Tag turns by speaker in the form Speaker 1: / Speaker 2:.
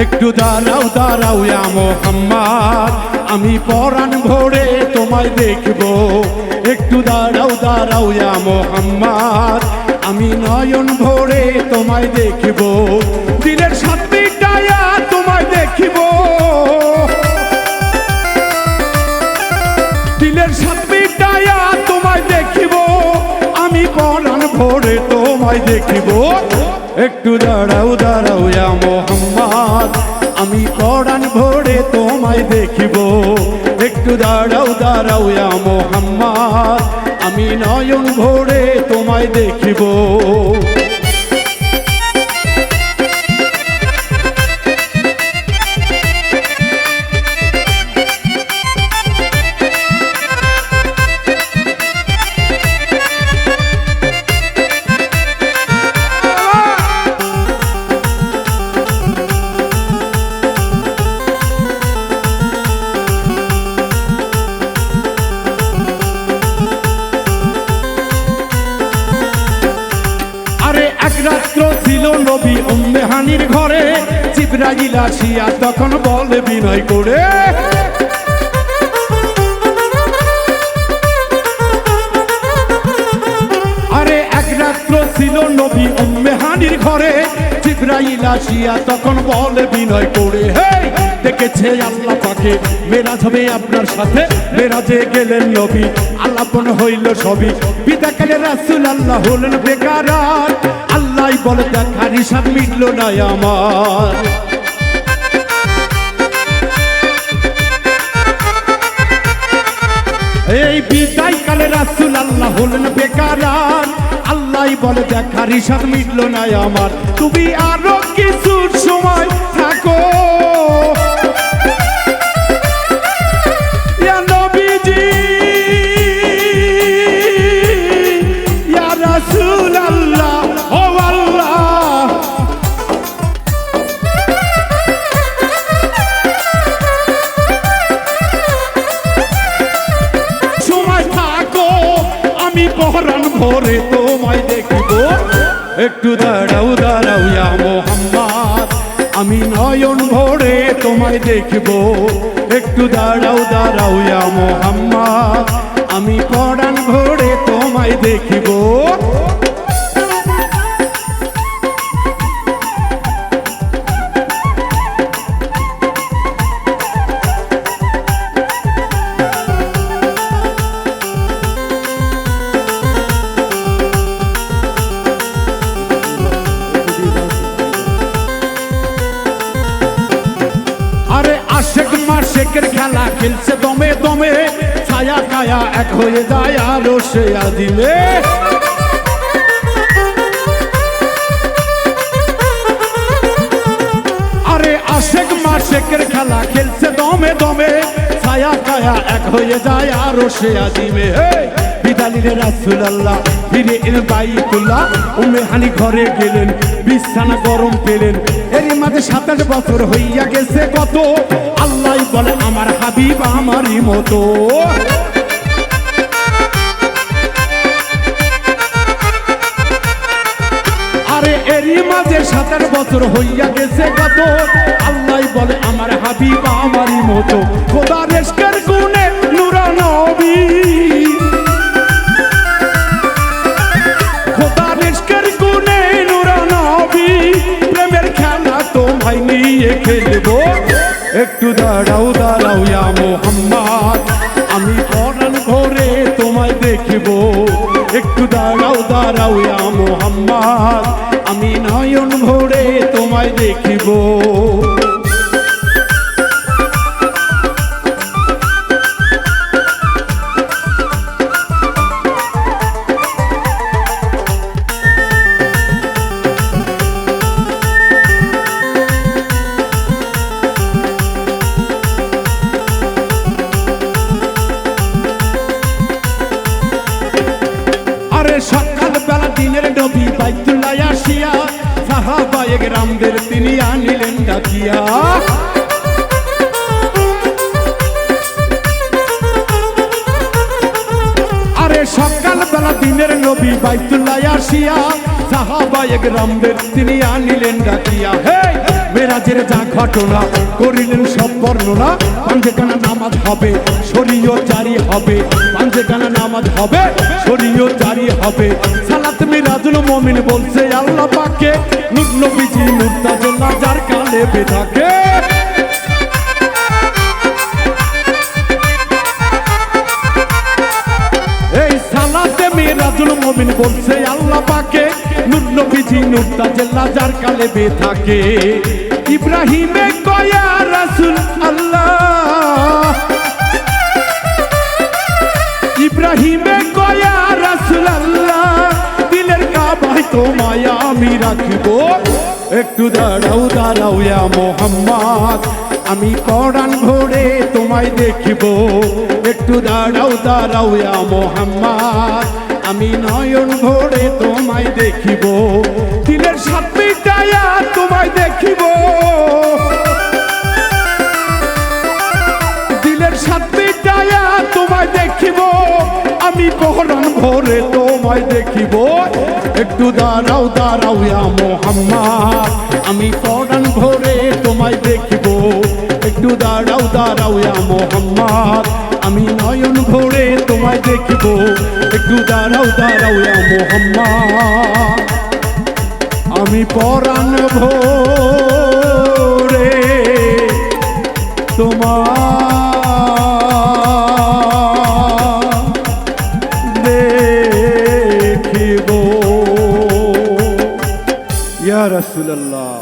Speaker 1: একটু দাঁড়াও দাঁড়াও ইয়া মোহাম্মদ। আমি পরাণ ভোরে তোমায় দেখব। একটু দাঁড়াও দাঁড়াও ইয়া মোহাম্মদ। আমি নয়ন ভোরে তোমায় দেখব। দিলের সাথে তোমায় দেখব। দিলের সাথে তোমায় দেখিব। আমি পরাণ ভরে তোমায় দেখিব। একটু দাঁড়াও দাঁড়াও ইয়া মোহাম্মদ। আমি কড়ান ভরে তোমায় দেখিব। একটু দাঁড়াও দাঁড়াও ইয়া মোহাম্মদ। আমি নয়ন ভরে তোমায় দেখিব। ছিল নবী উম্মে হানির ঘরে। জিব্রাইল আসিয়া তখন বলে, বিনয় করে। আরে এক রাত্র ছিল নবী উম্মে হানির ঘরে। জিব্রাইল আসিয়া তখন বলে, বিনয় করে। হে দেখেছে আল্লাহ পাকে। মেরাজ হবে আপনার সাথে। মেরাজে গেলেন নবী আল্লাপন হইল সবই। বিদাকালে রাসূল আল্লাহ হলেন বেকার বলে দেখার হিসাব মিটল না আমার। এই বিদায় কালে রাসুল আল্লাহ হলেন বেকার আল্লাহ বলে দেখার হিসাব মিটল না আমার। তুমি আরও কিছু সময় থাকো। ইয়া ভরে তোমায় দেখিব। একটু দাঁড়াও দাঁড়াও ইয়া মোহাম্মদ। আমি নয়ন ভরে তোমায় দেখব। একটু দাঁড়াও দাঁড়াও ইয়া মোহাম্মদ। আমি পরাণ ভরে তোমায় দেখিব। আশেক মাসেকের খেলা খেলছে দমে দমে, ছায়া কায়া এক হয়ে যায় আলো সে দিলে আরে আশেক মাসেকের খেলা খেলছে দমে দমে, ছায়া কায়া এক হয়ে যায় আরও সে দিবে বিদালিরে রাসুল আল্লাহ ফিরে এলেন বাইতুল্লাহ উমে ঘরে গেলেন, বিছানা গরম পেলেন। এরই মাঝে সাতাশ বছর হইয়া গেছে কত? আল্লাহ বলে, আমার হাবিব আমারই মতো। আরে এরই বছর হইয়া গেছে কত? আল্লাহ বলে, আমার হাবিব আমারই মতো। একটু দাঁড়াও দাঁড়াও ইয়া মোহাম্মদ। আমি পরাণ ঘরে তোমায় দেখব। একটু দাঁড়াও দাঁড়াও ইয়া মোহাম্মদ। আমি নয়ন ভরে তোমায় দেখিব। দিনের নবী বাইতুল্লাহ আসিয়া, সাহাবায়ে গ্রামদের তিনি আনিলেন ডাকিয়া। আরে সকাল দিনের নবী বাইতুল্লাহ আসিয়া, সাহাবায়ে গ্রামদের তিনি আনিলেন ডাকিয়া। হে মেরাজের যা ঘটনা করিলেন সব বর্ণনা। পাঞ্জেখানা নামাজ হবে, শরীয় জারি হবে। পাঞ্জেখানা নামাজ হবে, শরীয় জারি হবে। সালাত মিরাজুল মমিন বলছে, আল্লাহ পাকে নূর নবীজি মুর্তাজুল্লাহ যার কালে সালাতে মিরাজুল মমিন বলছে, আল্লাহ পাকে নূর নবীজি নূরটা জেল্লা যার কালে বে থাকে ইব্রাহিমে কয়া রাসূল আল্লাহ। ইব্রাহিমে কয়া রাসূল আল্লাহ, দিলের কাবায় তোমায় আমি রাখব। একটু দাঁড়াও দাঁড়াও ইয়া মোহাম্মদ, আমি পরাণ ভরে তোমায় দেখিব। একটু দাঁড়াও দাঁড়াও ইয়া মোহাম্মদ, আমি নয়ন ভরে তোমায় দেখিব। দিলের সাত তোমায় দেখিব। ভরে তোমায় দেখিব। একটু দাঁড়াও দাঁড়াও ইয়া মোহাম্মদ। আমি পরাণ ভরে তোমায় দেখিব। একটু দাঁড়াও দাঁড়াও ইয়া মোহাম্মদ। আমি নয়ন ভরে তোমায় দেখিব। একটু দাঁড়াও দাঁড়াও ইয়া মোহাম্মদ। আমি পরাণ ভরে তোমার রসুল্লাহ